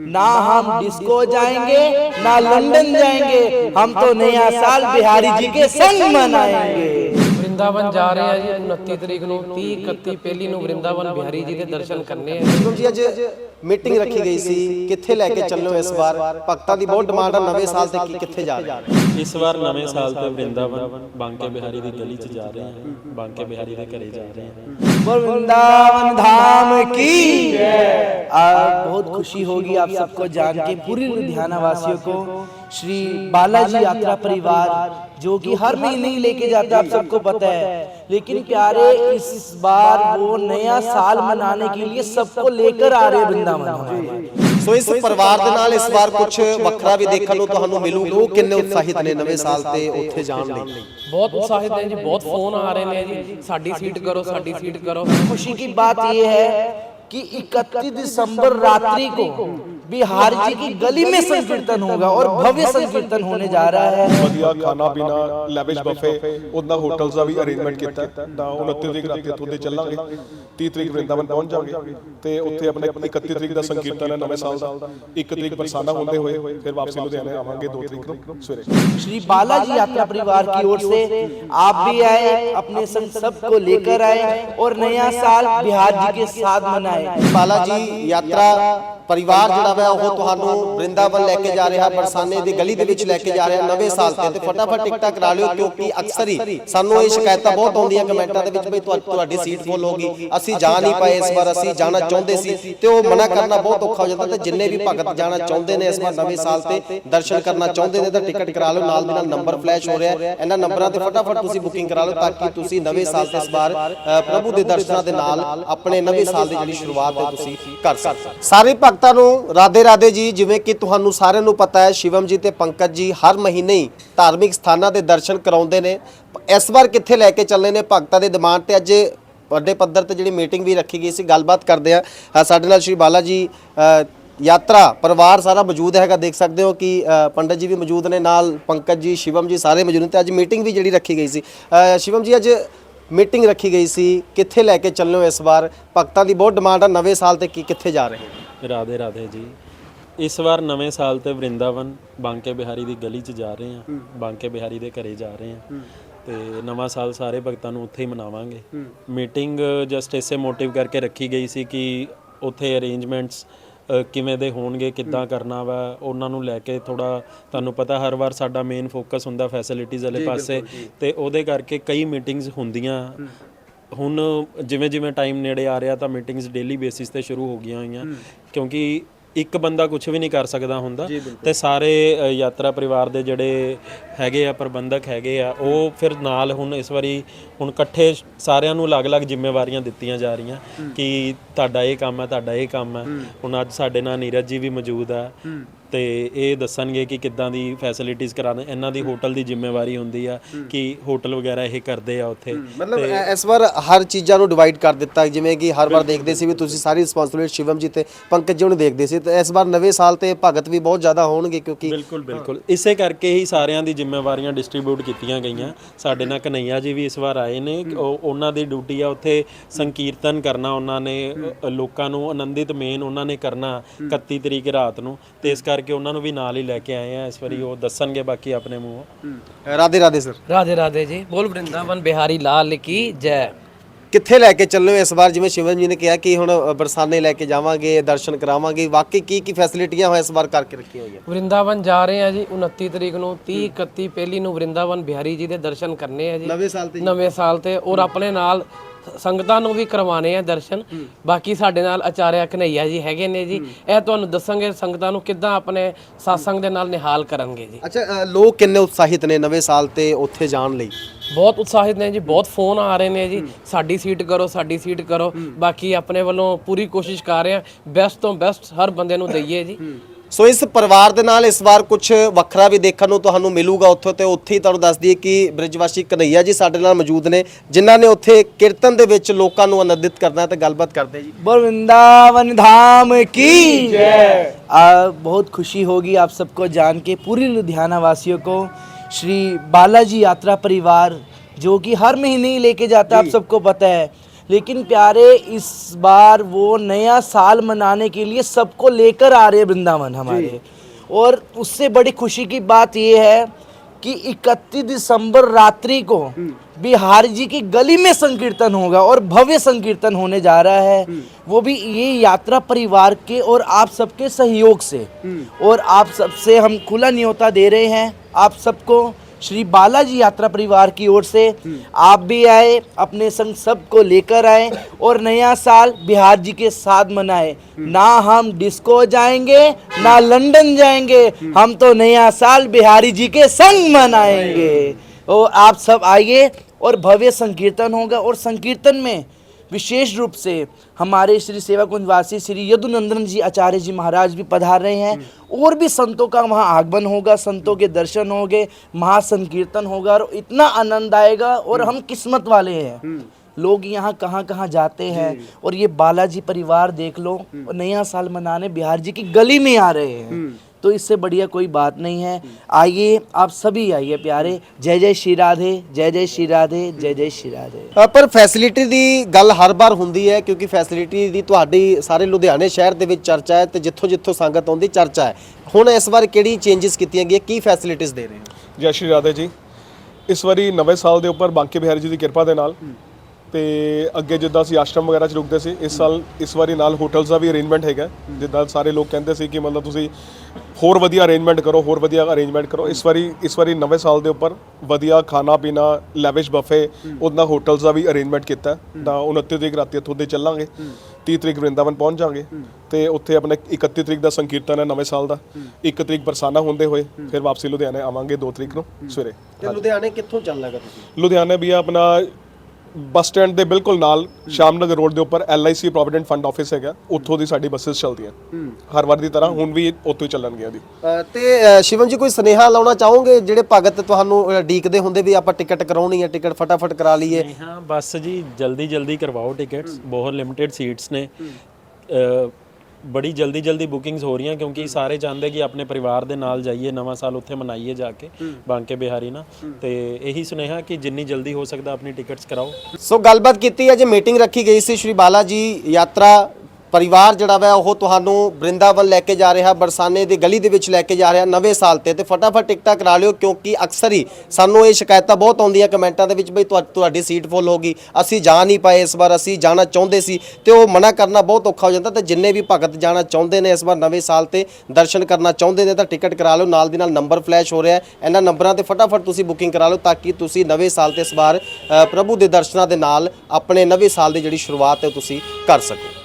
ना हम डिस्को जाएंगे ना लंदन जाएंगे हम तो नया साल बिहारी जी के संग मनाएंगे ਵਰਿੰਦਾਵਨ ਜਾ ਰਹੇ ਆ ਜੀ 29 ਤਰੀਕ ਨੂੰ 30 31 ਪਹਿਲੀ ਨੂੰ ਵਰਿੰਦਾਵਨ ਬਿਹਾਰੀ ਜੀ ਦੇ ਦਰਸ਼ਨ ਕਰਨੇ ਆ ਸ਼ਿਵਮ ਜੀ ਅੱਜ ਮੀਟਿੰਗ ਰੱਖੀ ਗਈ ਸੀ ਕਿੱਥੇ ਲੈ ਕੇ ਚੱਲੋ ਇਸ ਵਾਰ ਭਗਤਾਂ ਦੀ ਬਹੁਤ ਡਿਮਾਂਡ ਆ ਨਵੇਂ ਸਾਲ ਤੇ ਕੀ ਕਿੱਥੇ ਜਾ ਰਹੇ ਹੋ ਇਸ ਵਾਰ ਨਵੇਂ ਸਾਲ ਤੇ ਵਰਿੰਦਾਵਨ ਬਾਂਕੇ ਬਿਹਾਰੀ ਦੀ ਗਲੀ 'ਚ ਜਾ ਰਹੇ ਹਾਂ ਬਾਂਕੇ ਬਿਹਾਰੀ ਦੇ ਘਰੇ ਜਾ ਰਹੇ ਹਾਂ बोल वृंदावन धाम की आ, बहुत खुशी होगी आप सबको जान के पूरी लुधियाना वासियों को श्री बालाजी यात्रा परिवार जो कि हर महीने ही लेके जाता है आप सबको पता है लेकिन प्यारे इस बार वो नया साल मनाने के लिए सबको लेकर आ रहे हैं वृंदावन हमारे ਸੋ ਇਸ ਪਰਿਵਾਰ ਦੇ ਨਾਲ ਇਸ ਵਾਰ ਕੁਝ ਵੱਖਰਾ ਵੀ ਦੇਖਣ ਨੂੰ ਤੁਹਾਨੂੰ ਮਿਲੂਗਾ ਉਹ ਕਿੰਨੇ ਉਤਸ਼ਾਹਿਤ ਨੇ ਨਵੇਂ ਸਾਲ ਤੇ ਉੱਥੇ ਜਾਣ ਲਈ ਬਹੁਤ ਉਤਸ਼ਾਹਿਤ ਨੇ ਜੀ ਬਹੁਤ ਫੋਨ ਆ ਰਹੇ ਨੇ ਜੀ ਸਾਡੀ ਸੀਟ ਕਰੋ ਸਾਡੀ ਸੀਟ ਕਰੋ खुशी की बात ये है कि 31 दिसंबर रात्रि को बिहार जी की गली में संकीर्तन होगा और भव्य संकीर्तन होने जा रहा है ਵਧੀਆ ਖਾਣਾ ਪੀਣਾ ਲੈਵਿਸ਼ ਬਫੇ ਉਹਦਾ ਹੋਟਲਸ ਦਾ ਵੀ ਅਰੇਂਜਮੈਂਟ ਕੀਤਾ ਹੈ। ਤਾਂ 29 ਤਰੀਕ ਰਾਤੀ ਇੱਥੋਂ ਦੇ ਚੱਲਾਂਗੇ 30 ਤਰੀਕ ਵਰਿੰਦਾਵਨ ਪਹੁੰਚ ਜਾਵਾਂਗੇ ਤੇ ਉੱਥੇ ਆਪਣੇ 31 ਤਰੀਕ ਦਾ ਸੰਕੀਰਤਨ ਹੈ ਨਵੇਂ ਸਾਲ ਦਾ 1 ਤਰੀਕ ਬਰਸਾਨਾ ਹੁੰਦੇ ਹੋਏ ਫਿਰ ਵਾਪਸੀ ਲੁਧਿਆਣੇ ਆਵਾਂਗੇ 2 ਤਰੀਕ ਨੂੰ ਸਵੇਰੇ श्री बालाजी यात्रा परिवार की ओर से आप भी आए अपने संग सबको लेकर आए और नया साल बिहार जी के साथ मनाए ਬਾਲਾ ਜੀ ਯਾਤਰਾ ਪਰਿਵਾਰ ਜਿਹੜਾ ਵਾ ਉਹ ਤੁਹਾਨੂੰ ਵਰਿੰਦਾਵਨ ਲੈ ਕੇ ਜਾ ਰਿਹਾ ਬਰਸਾਨੇ ਦੀ ਗਲੀ ਦੇ ਵਿੱਚ ਲੈ ਕੇ ਜਾ ਰਿਹਾ ਨਵੇਂ ਸਾਲ ਤੇ ਤੇ ਫਟਾਫਟ ਟਿਕਟਾਂ ਕਰਾ ਲਿਓ ਕਿਉਂਕਿ ਅਕਸਰ ਹੀ ਸਾਨੂੰ ਇਹ ਸ਼ਿਕਾਇਤਾਂ ਬਹੁਤ ਆਉਂਦੀਆਂ ਕਮੈਂਟਾਂ ਦੇ ਵਿੱਚ ਤੁਹਾ- ਤੁਹਾਡੀ ਸੀਟ ਫੁੱਲ ਹੋ ਗਈ ਅਸੀਂ ਜਾ ਨਹੀਂ ਪਾਏ ਇਸ ਵਾਰ ਅਸੀਂ ਜਾਣਾ ਚਾਹੁੰਦੇ ਸੀ ਤੇ ਉਹ ਮਨਾ ਕਰਨਾ ਬਹੁਤ ਔਖਾ ਹੋ ਜਾਂਦਾ ਤੇ ਜਿੰਨੇ ਵੀ ਭਗਤ ਜਾਣਾ ਚਾਹੁੰਦੇ ਨੇ ਇਸ ਵਾਰ ਨਵੇਂ ਸਾਲ ਤੇ ਦਰਸ਼ਨ ਕਰਨਾ ਚਾਹੁੰਦੇ ਨੇ ਤਾਂ ਟਿਕਟ ਕਰਾ ਲਓ ਨਾਲ ਦੀ ਨਾਲ ਨੰਬਰ ਫਲੈਸ਼ ਹੋ ਰਿਹਾ ਹੈ। ਇਹਨਾਂ ਨੰਬਰਾਂ ਤੇ ਫਟਾਫਟ ਤੁਸੀਂ ਬੁਕਿੰਗ ਕਰਾ ਲਓ ਤਾਂ ਕਿ ਤੁਸੀਂ ਨਵੇਂ ਸਾਲ ਤੇ ਇਸ ਵਾਰ ਪ੍ਰਭੂ ਦੇ ਦਰਸ਼ਨਾਂ ਦੇ ਨਾਲ ਆਪਣੇ ਨਵੇਂ ਸਾਲ ਦੀ ਜਿਹੜੀ ਸ਼ੁਰੂਆਤ ਹੈ ਤੁਸੀਂ ਕਰ ਸਕਦੇ ਹੋ। ਸਾਰੇ ਭਗਤਾਂ ਨੂੰ ਰਾਧੇ ਰਾਧੇ ਜੀ ਜਿਵੇਂ ਕਿ ਤੁਹਾਨੂੰ ਸਾਰਿਆਂ ਨੂੰ ਪਤਾ ਹੈ ਸ਼ਿਵਮ ਜੀ ਤੇ ਪੰਕਜ ਜੀ ਹਰ ਮਹੀਨੇ ਹੀ ਧਾਰਮਿਕ ਸਥਾਨਾਂ ਦੇ ਦਰਸ਼ਨ ਕਰਾਉਂਦੇ ਨੇ। ਇਸ ਵਾਰ ਕਿੱਥੇ ਲੈ ਕੇ ਚੱਲੇ ਨੇ ਭਗਤਾਂ ਦੇ ਦਿਮਾਗ ਤੇ? ਅੱਜ ਵੱਡੇ ਪੱਧਰ ਤੇ ਜਿਹੜੀ ਮੀਟਿੰਗ ਵੀ ਰੱਖੀ ਗਈ ਸੀ ਗੱਲਬਾਤ ਕਰਦੇ ਆ ਸਾਡੇ ਨਾਲ ਸ਼੍ਰੀ ਬਾਲਾ ਜੀ ਯਾਤਰਾ ਪਰਿਵਾਰ ਸਾਰਾ ਮੌਜੂਦ ਹੈਗਾ ਦੇਖ ਸਕਦੇ ਹੋ ਕਿ ਅ, ਪੰਡਤ ਜੀ ਵੀ ਮੌਜੂਦ ਨੇ ਨਾਲ ਪੰਕਜ ਜੀ ਸ਼ਿਵਮ ਜੀ ਸਾਰੇ ਮੌਜੂਦ ਨੇ ਤੇ ਅੱਜ ਮੀਟਿੰਗ ਵੀ ਜਿਹੜੀ ਰੱਖੀ ਗਈ ਸੀ। ਸ਼ਿਵਮ ਜੀ ਅੱਜ ਮੀਟਿੰਗ ਰੱਖੀ ਗਈ ਸੀ। ਕਿੱਥੇ ਲੈ ਕੇ ਚੱਲੇ ਇਸ ਵਾਰ? ਭਗਤਾਂ ਦੀ ਬਹੁਤ ਡਿਮਾਂਡ ਆ ਨਵੇਂ ਸਾਲ ਤੇ ਕੀ ਕਿੱਥੇ ਜਾ ਰਹੇ ਹੋ? ਰਾਧੇ ਰਾਧੇ ਜੀ। ਇਸ ਵਾਰ ਨਵੇਂ ਸਾਲ ਤੇ ਵਰਿੰਦਾਵਨ ਬਾਂਕੇ ਬਿਹਾਰੀ ਦੀ ਗਲੀ 'ਚ ਜਾ ਰਹੇ ਹਾਂ। ਬਾਂਕੇ ਬਿਹਾਰੀ ਦੇ ਘਰੇ ਜਾ ਰਹੇ ਹਾਂ। ਤੇ ਨਵਾਂ ਸਾਲ ਸਾਰੇ ਭਗਤਾਂ ਨੂੰ ਉੱਥੇ ਹੀ ਮਨਾਵਾਂਗੇ। ਮੀਟਿੰਗ ਜਸਟ ਇਸੇ ਮੋਟਿਵ ਕਰਕੇ ਰੱਖੀ ਗਈ ਸੀ ਕਿ ਉੱਥੇ ਅਰੇਂਜਮੈਂਟਸ ਕਿਵੇਂ ਦੇ ਹੋਣਗੇ ਕਿੱਦਾਂ ਕਰਨਾ ਵਾ ਉਹਨਾਂ ਨੂੰ ਲੈ ਕੇ ਥੋੜਾ ਤੁਹਾਨੂੰ ਪਤਾ ਹਰ ਵਾਰ ਸਾਡਾ ਮੇਨ ਫੋਕਸ ਹੁੰਦਾ ਫੈਸਿਲਿਟੀਜ਼ ਵਾਲੇ ਪਾਸੇ ਤੇ ਉਹਦੇ ਕਰਕੇ ਕਈ ਮੀਟਿੰਗਸ ਹੁੰਦੀਆਂ। ਹੁਣ ਜਿਵੇਂ ਜਿਵੇਂ ਟਾਈਮ ਨੇੜੇ ਆ ਰਿਹਾ ਤਾਂ ਮੀਟਿੰਗਸ ਡੇਲੀ ਬੇਸਿਸ ਤੇ ਸ਼ੁਰੂ ਹੋ ਗਈਆਂ ਹੋਈਆਂ। ਕਿਉਂਕਿ ਇੱਕ ਬੰਦਾ ਕੁਝ ਵੀ ਨਹੀਂ ਕਰ ਸਕਦਾ ਹੁੰਦਾ ਤੇ ਸਾਰੇ ਯਾਤਰਾ ਪਰਿਵਾਰ ਦੇ ਜਿਹੜੇ ਹੈਗੇ ਆ ਪ੍ਰਬੰਧਕ ਹੈਗੇ ਆ ਉਹ ਫਿਰ ਨਾਲ ਹੁਣ ਇਸ ਵਾਰੀ ਹੁਣ ਇਕੱਠੇ ਸਾਰਿਆਂ ਨੂੰ ਅਲੱਗ-ਅਲੱਗ ਜ਼ਿੰਮੇਵਾਰੀਆਂ ਦਿੱਤੀਆਂ ਜਾ ਰਹੀਆਂ ਕਿ ਤੁਹਾਡਾ ਇਹ ਕੰਮ ਹੈ ਤੁਹਾਡਾ ਇਹ ਕੰਮ ਹੈ। ਹੁਣ ਅੱਜ ਸਾਡੇ ਨਾਲ ਨੀਰਜ ਜੀ ਵੀ ਮੌਜੂਦ ਆ। ਤੇ ਇਹ ਦੱਸਣਗੇ ਕਿ ਕਿੱਦਾਂ ਦੀ ਫੈਸਿਲਿਟੀਆਂ ਕਰਾਣੇ ਇਹਨਾਂ ਦੀ ਹੋਟਲ ਦੀ ਜ਼ਿੰਮੇਵਾਰੀ ਹੁੰਦੀ ਆ ਕਿ ਹੋਟਲ ਵਗੈਰਾ ਇਹ ਕਰਦੇ ਆ ਉੱਥੇ। ਮਤਲਬ ਇਸ ਵਾਰ ਹਰ ਚੀਜ਼ਾਂ ਨੂੰ ਡਿਵਾਈਡ ਕਰ ਦਿੱਤਾ ਜਿਵੇਂ ਕਿ ਹਰ ਵਾਰ ਦੇਖਦੇ ਸੀ ਵੀ ਤੁਸੀਂ ਸਾਰੀ ਰਿਸਪੌਂਸਿਬਿਲਿਟੀ ਸ਼ਿਵਮ ਜੀ ਤੇ ਪੰਕਜ ਜੀ ਨੂੰ ਦੇਖਦੇ ਸੀ ਤੇ ਇਸ ਵਾਰ ਨਵੇਂ ਸਾਲ ਤੇ ਭਗਤ ਵੀ ਬਹੁਤ ਜ਼ਿਆਦਾ ਹੋਣਗੇ ਕਿਉਂਕਿ ਬਿਲਕੁਲ ਬਿਲਕੁਲ। ਇਸੇ ਕਰਕੇ ਹੀ ਸਾਰਿਆਂ ਦੀ ਜ਼ਿੰਮੇਵਾਰੀਆਂ ਡਿਸਟ੍ਰੀਬਿਊਟ ਕੀਤੀਆਂ ਗਈਆਂ। ਸਾਡੇ ਨਾਲ ਕਨਈਆ ਜੀ ਵੀ ਇਸ ਵਾਰ ਆਏ ਨੇ। ਉਹ- ਉਹਨਾਂ ਦੀ ਡਿਊਟੀ ਆ ਉੱਥੇ ਸੰਕੀਰਤਨ ਕਰਨਾ ਉਹਨਾਂ ਨੇ ਲੋਕਾਂ ਨੂੰ ਆਨੰਦਿਤ ਮੇਨ ਉਹਨਾਂ ਨੇ ਕਰਨਾ 31 ਤਰੀਕ ਰਾਤ ਨੂੰ। ਤੇ ਇਸ ਕਰਕੇ ਉਹਨਾਂ ਨੂੰ ਵੀ ਨਾਲ ਹੀ ਲੈ ਕੇ ਆਏ ਆ। ਇਸ ਵਾਰੀ ਉਹ ਦੱਸਣਗੇ ਬਾਕੀ ਆਪਣੇ ਮੂੰਹੋਂ। ਰਾਧੇ ਰਾਧੇ ਸਰ ਰਾਧੇ ਰਾਧੇ ਜੀ। ਬੋਲ ਵਰਿੰਦਾਵਨ ਬਿਹਾਰੀ ਲਾਲ ਕੀ ਜੈ? ਕਿੱਥੇ ਲੈ ਕੇ ਚੱਲੇ ਹੋ ਇਸ ਵਾਰ? ਜਿਵੇਂ ਸ਼ਿਵਮ ਜੀ ਨੇ ਕਿਹਾ ਕਿ ਹੁਣ ਅ, ਬਰਸਾਨੇ ਲੈ ਕੇ ਜਾਵਾਂਗੇ ਦਰਸ਼ਨ ਕਰਾਵਾਂਗੇ। ਵਾਕਈ ਕੀ ਕੀ ਫੈਸਿਲਿਟੀਆਂ ਹੋ ਇਸ ਵਾਰ ਕਰਕੇ ਰੱਖੀਆਂ ਹੋਈਆਂ? ਵਰਿੰਦਾਵਨ ਜਾ ਰਹੇ ਆ ਜੀ 29 ਤਰੀਕ ਨੂੰ। 30 31 ਪਹਿਲੀ ਨੂੰ ਵਰਿੰਦਾਵਨ ਬਿਹਾਰੀ ਜੀ ਦੇ ਦਰਸ਼ਨ ਕਰਨੇ ਆ ਜੀ। ਨਵੇਂ ਸਾਲ ਤੇ ਨਵੇਂ ਸਾਲ ਤੇ। ਔਰ ਆਪਣੇ ਨਾਲ ਸੰਗਤਾਂ ਨੂੰ ਵੀ ਕਰਵਾਣੇ ਆ ਦਰਸ਼ਨ। ਬਾਕੀ ਸਾਡੇ ਨਾਲ ਆਚਾਰਿਆ ਕਨਈਆ ਜੀ ਹੈਗੇ ਨੇ ਜੀ। ਇਹ ਤੁਹਾਨੂੰ ਦੱਸਾਂਗੇ ਸੰਗਤਾਂ ਨੂੰ ਕਿੱਦਾਂ ਆਪਣੇ satsang ਦੇ ਨਾਲ ਨਿਹਾਲ ਕਰਨਗੇ ਜੀ। ਅੱਛਾ ਲੋਕ ਕਿੰਨੇ ਉਤਸ਼ਾਹਿਤ ਨੇ ਨਵੇਂ ਸਾਲ ਤੇ ਉੱਥੇ ਜਾਣ ਲਈ? ਬਹੁਤ ਉਤਸ਼ਾਹਿਤ ਨੇ ਜੀ ਬਹੁਤ ਫੋਨ ਆ ਰਹੇ ਨੇ ਜੀ। ਸਾਡੀ ਸੀਟ ਕਰੋ ਸਾਡੀ ਸੀਟ ਕਰੋ। ਬਾਕੀ ਆਪਣੇ ਵੱਲੋਂ ਪੂਰੀ ਕੋਸ਼ਿਸ਼ ਕਰ ਰਹੇ ਆ। ਬੈਸਟ ਤੋਂ ਬੈਸਟ ਹਰ ਬੰਦੇ ਨੂੰ ਦਈਏ ਜੀ। ਸੋ ਇਸ ਪਰਿਵਾਰ ਦੇ ਨਾਲ ਇਸ ਵਾਰ ਕੁਝ ਵੱਖਰਾ ਵੀ ਦੇਖਣ ਨੂੰ ਤੁਹਾਨੂੰ ਮਿਲੂਗਾ ਉੱਥੇ ਤੇ ਉੱਥੇ ਹੀ ਤੁਹਾਨੂੰ ਦੱਸ ਦਈਏ ਕਿ ਬ੍ਰਿਜਵਾਸੀ ਕਨਈਆ ਜੀ ਸਾਡੇ ਨਾਲ ਮੌਜੂਦ ਨੇ ਜਿਨ੍ਹਾਂ ਨੇ ਉੱਥੇ ਕੀਰਤਨ ਦੇ ਵਿੱਚ ਲੋਕਾਂ ਨੂੰ ਆਨੰਦਿਤ ਕਰਨਾ ਤੇ ਗੱਲਬਾਤ ਕਰਦੇ ਜੀ बोल वृंदावन धाम की जय बहुत खुशी होगी आप सबको जान के पूरी लुधियाना वासियों को श्री बालाजी यात्रा परिवार जो कि हर महीने ही लेके जाता है आप सबको पता है लेकिन प्यारे इस बार वो नया साल मनाने के लिए सबको लेकर आ रहे वृंदावन हमारे। और उससे बड़ी खुशी की बात ये है कि 31 दिसंबर रात्रि को बिहार जी की गली में संकीर्तन होगा और भव्य संकीर्तन होने जा रहा है। वो भी ये यात्रा परिवार के और आप सबके सहयोग से। और आप सबसे हम खुला न्योता दे रहे हैं आप सबको श्री बालाजी यात्रा परिवार की ओर से आप भी आए अपने संग सबको लेकर आए और नया साल बिहार जी के साथ मनाए। ना हम डिस्को जाएँगे ना लंदन जाएँगे हम तो नया साल बिहारी जी के संग मनाएँगे। तो आप सब आइए और भव्य संकीर्तन होगा और संकीर्तन में विशेष रूप से हमारे श्री सेवा कुंजवासी श्री यदुनंदन जी आचार्य जी महाराज भी पधार रहे हैं। और भी संतों का वहाँ आगमन होगा संतों के दर्शन होंगे महासंकीर्तन होगा और इतना आनंद आएगा और हम किस्मत वाले हैं। लोग यहाँ कहाँ कहाँ जाते हैं और ये बालाजी परिवार देख लो और नया साल मनाने बिहार जी की गली में आ रहे हैं। तो इससे बढ़िया कोई बात नहीं है आइए आप सभी आइए प्यारे जय जय श्री राधे जय जय श्री राधे जय जय श्री राधे ਅ, ਪਰ ਫੈਸਿਲਿਟੀ ਦੀ ਗੱਲ ਹਰ ਵਾਰ ਹੁੰਦੀ ਹੈ ਕਿਉਂਕਿ ਫੈਸਿਲਿਟੀ ਦੀ ਤੁਹਾਡੀ ਸਾਰੇ ਲੁਧਿਆਣੇ ਸ਼ਹਿਰ ਦੇ ਵਿੱਚ ਚਰਚਾ ਹੈ ਤੇ ਜਿੱਥੋਂ ਜਿੱਥੋਂ ਸੰਗਤ ਆਉਂਦੀ ਚਰਚਾ ਹੈ ਹੁਣ ਇਸ ਵਾਰ ਕਿਹੜੀ ਚੇਂਜਸ ਕੀਤੀਆਂ ਗਈਆਂ ਕੀ ਫੈਸਿਲਿਟੀਆਂ ਦੇ ਰਹੇ ਹੋ ਜੈ ਸ਼੍ਰੀ ਰਾਧੇ ਜੀ ਇਸ ਵਾਰੀ ਨਵੇਂ ਸਾਲ ਦੇ ਉੱਪਰ ਬਾਂਕੇ ਬਿਹਾਰੀ ਜੀ ਦੀ ਕਿਰਪਾ ਦੇ ਨਾਲ ਤੇ ਅੱਗੇ ਜਿੱਦਾਂ ਅਸੀਂ ਆਸ਼ਰਮ ਵਗੈਰਾ 'ਚ ਰੁਕਦੇ ਸੀ ਇਸ ਸਾਲ ਇਸ ਵਾਰੀ ਨਾਲ ਹੋਟਲਸ ਦਾ ਵੀ ਅਰੇਂਜਮੈਂਟ ਹੈਗਾ। ਜਿੱਦਾਂ ਸਾਰੇ ਲੋਕ ਕਹਿੰਦੇ ਸੀ ਕਿ ਮਤਲਬ ਤੁਸੀਂ ਹੋਰ ਵਧੀਆ ਅਰੇਂਜਮੈਂਟ ਕਰੋ ਹੋਰ ਵਧੀਆ ਅਰੇਂਜਮੈਂਟ ਕਰੋ। ਇਸ ਵਾਰੀ ਇਸ ਵਾਰੀ ਨਵੇਂ ਸਾਲ ਦੇ ਉੱਪਰ ਵਧੀਆ ਖਾਣਾ ਪੀਣਾ ਲੈਵਿਸ਼ ਬਫੇ ਉਹਦਾ ਹੋਟਲਸ ਦਾ ਵੀ ਅਰੇਂਜਮੈਂਟ ਕੀਤਾ। ਤਾਂ 29 ਤਰੀਕ ਰਾਤੀ ਇੱਥੋਂ ਦੇ ਚੱਲਾਂਗੇ। 30 ਤਰੀਕ ਵਰਿੰਦਾਵਨ ਪਹੁੰਚ ਜਾਾਂਗੇ। ਤੇ ਉੱਥੇ ਆਪਣੇ 31 ਤਰੀਕ ਦਾ ਸੰਕੀਰਤਨ ਹੈ ਨਵੇਂ ਸਾਲ ਦਾ। 1 ਤਰੀਕ ਬਰਸਾਨਾ ਹੁੰਦੇ ਹੋਏ ਫਿਰ ਵਾਪਸੀ ਲੁਧਿਆਣੇ ਆਵਾਂਗੇ 2 ਤਰੀਕ ਨੂੰ ਸਵੇਰੇ। ਤੇ ਲੁਧਿਆਣੇ ਕਿੱਥੋਂ ਚੱਲਣਾਗਾ ਤੁਸੀਂ? ਲੁਧਿਆਣਾ ਵੀ ਆਪਣਾ ਬੱਸ ਸਟੈਂਡ ਦੇ ਬਿਲਕੁਲ ਨਾਲ ਸ਼ਾਮਨਗਰ ਰੋਡ ਦੇ ਉੱਪਰ LIC ਪ੍ਰੋਵੀਡੈਂਟ ਫੰਡ ਆਫਿਸ ਹੈਗਾ। ਉੱਥੋਂ ਦੀ ਸਾਡੀ ਬੱਸਸ ਚੱਲਦੀਆਂ। ਹਰ ਵਾਰ ਦੀ ਤਰ੍ਹਾਂ ਹੁਣ ਵੀ ਉੱਥੋਂ ਹੀ ਚੱਲਣਗੀਆਂ ਅ, ਤੇ ਅ, ਸ਼ਿਵਮ ਜੀ ਕੋਈ ਸੁਨੇਹਾ ਲਾਉਣਾ ਚਾਹੋਗੇ? ਜਿਹੜੇ ਭਗਤ ਤੁਹਾਨੂੰ ਅ, ਡੀਕਦੇ ਹੁੰਦੇ ਵੀ ਆਪਾਂ ਟਿਕਟ ਕਰਾਉਣੀ ਹੈ ਟਿਕਟ ਫਟਾਫਟ ਕਰਾ ਲਈਏ। ਹਾਂ ਬਸ ਜੀ ਜਲਦੀ ਜਲਦੀ ਕਰਵਾਓ ਟਿਕਟਸ। ਬਹੁਤ ਲਿਮਿਟਿਡ ਸੀਟਸ ਨੇ। ਬੜੀ ਜਲਦੀ ਜਲਦੀ ਬੁਕਿੰਗਸ ਹੋ ਰਹੀਆਂ ਕਿਉਂਕਿ ਸਾਰੇ ਚਾਹੁੰਦੇ ਕਿ ਆਪਣੇ ਪਰਿਵਾਰ ਦੇ ਨਾਲ ਜਾਈਏ ਨਵਾਂ ਸਾਲ ਉੱਥੇ ਮਨਾਈਏ ਜਾ ਕੇ ਬਾਂਕੇ ਬਿਹਾਰੀ ਨਾ। ਤੇ ਇਹੀ ਸੁਨੇਹਾ ਕਿ ਜਿੰਨੀ ਜਲਦੀ ਹੋ ਸਕਦਾ ਆਪਣੀ ਟਿਕਟਸ ਕਰਾਓ। ਸੋ ਗੱਲਬਾਤ ਕੀਤੀ ਹੈ ਜੇ ਮੀਟਿੰਗ ਰੱਖੀ ਗਈ ਸੀ ਸ਼੍ਰੀ ਬਾਲਾ ਜੀ ਯਾਤਰਾ ਪਰਿਵਾਰ ਜਿਹੜਾ ਵਾ, ਉਹ ਤੁਹਾਨੂੰ ਬ੍ਰਿੰਦਾਵਨ ਲੈ ਕੇ ਜਾ ਰਿਹਾ, ਬਰਸਾਨੇ ਦੀ ਗਲੀ ਦੇ ਵਿੱਚ ਲੈ ਕੇ ਜਾ ਰਿਹਾ ਨਵੇਂ ਸਾਲ ਤੇ। ਤੇ ਫਟਾਫਟ ਟਿਕਟਾਂ ਕਰਾ ਲਿਓ, ਕਿਉਂਕਿ ਅਕਸਰ ਹੀ ਸਾਨੂੰ ਇਹ ਸ਼ਿਕਾਇਤਾਂ ਬਹੁਤ ਆਉਂਦੀਆਂ ਕਮੈਂਟਾਂ ਦੇ ਵਿੱਚ ਬਈ ਤੁਹਾ- ਤੁਹਾਡੀ ਸੀਟ ਫੁੱਲ ਹੋ ਗਈ। ਅਸੀਂ ਜਾ ਨਹੀਂ ਪਾਏ ਇਸ ਵਾਰ, ਅਸੀਂ ਜਾਣਾ ਚਾਹੁੰਦੇ ਸੀ ਤੇ ਉਹ ਮਨਾ ਕਰਨਾ ਬਹੁਤ ਔਖਾ ਹੋ ਜਾਂਦਾ ਤੇ ਜਿੰਨੇ ਵੀ ਭਗਤ ਜਾਣਾ ਚਾਹੁੰਦੇ ਨੇ ਇਸ ਵਾਰ ਨਵੇਂ ਸਾਲ ਤੇ ਦਰਸ਼ਨ ਕਰਨਾ ਚਾਹੁੰਦੇ ਨੇ ਤਾਂ ਟਿਕਟ ਕਰਾ ਲਓ, ਨਾਲ ਦੀ ਨਾਲ ਨੰਬਰ ਫਲੈਸ਼ ਹੋ ਰਿਹਾ ਇਹਨਾਂ ਨੰਬਰਾਂ ਤੇ ਫਟਾਫਟ ਤੁਸੀਂ ਬੁਕਿੰਗ ਕਰਾ ਲਓ ਤਾਂ ਕਿ ਤੁਸੀਂ ਨਵੇਂ ਸਾਲ ਤੇ ਇਸ ਵਾਰ ਪ੍ਰਭੂ ਦੇ ਦਰਸ਼ਨਾਂ ਦੇ ਨਾਲ ਆਪਣੇ ਨਵੇਂ ਸਾਲ ਦੀ ਜਿਹੜੀ ਸ਼ੁਰੂਆਤ ਹੈ ਉਹ ਤੁਸੀਂ ਕਰ ਸਕੋ।